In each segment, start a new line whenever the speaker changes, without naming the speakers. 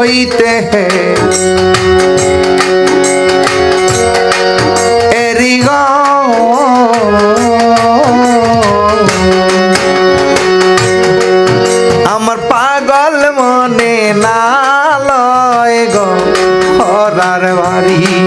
হইতে আমার পাগল মনে না লয় গো হরার বাড়ি।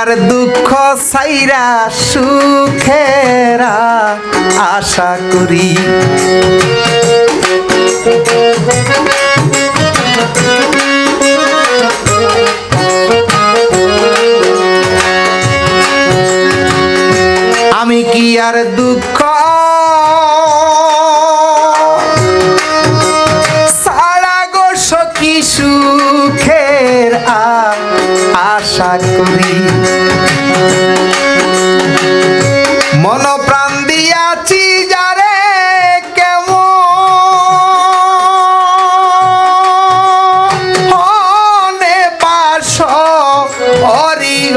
আর দুঃখ সাইরা সুখেরা আশা করি। আশা করি। মন প্রাণ দিয়াছি যারে কেমন? পাশ অরিঘ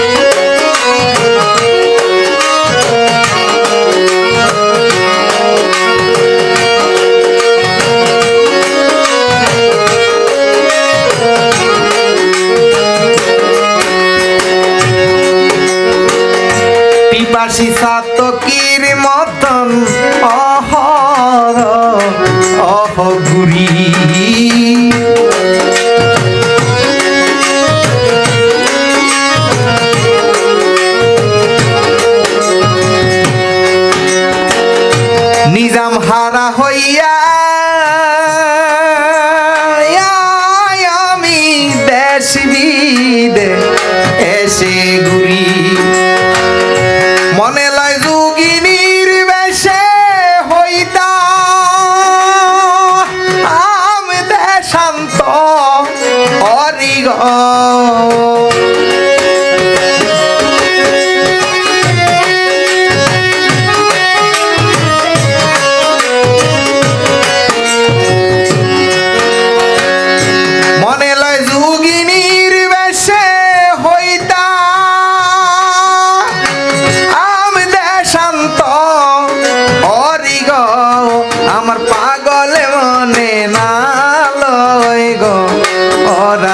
পিপাসী সাতকির মতন অহর অহ ঘুরি নিজাম হারা হইয়া আমি দেশ বিদে এসে ঘুরি। মনে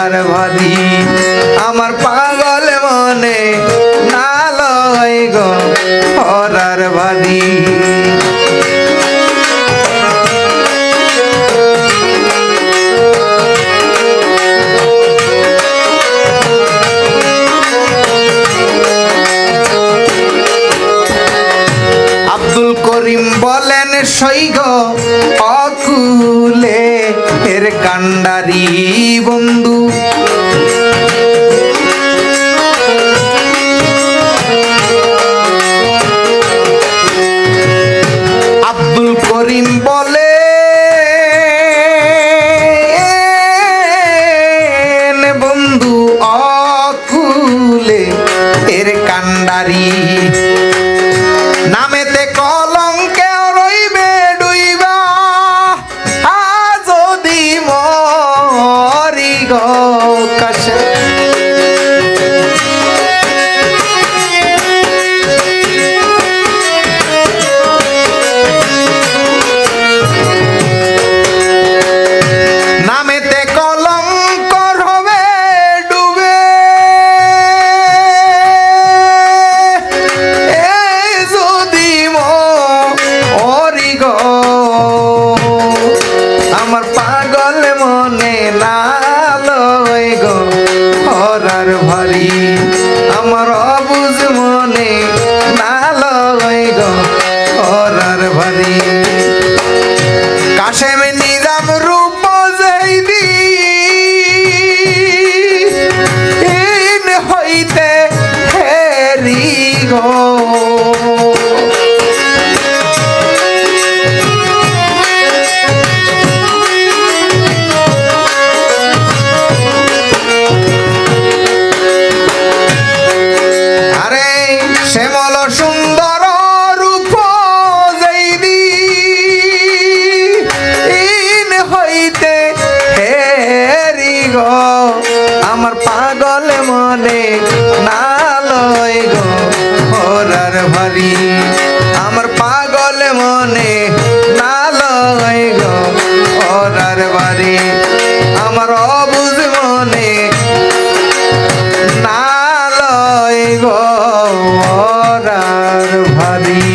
অরার ভারি আমার পাগল মনে না লয় গো অরার ভারি আব্দুল করিম বলেন, সৈগ অকুলে এর কান্ডারি বন্ধু। আব্দুল করিম বলে বন্ধু অকুলে এর কান্ডারি। নামেতে কলঙ্কে আমার পাগল মনে না লয় গো হরার বাড়ি। আমার অবুজ মনে নালয় ওরার ভারী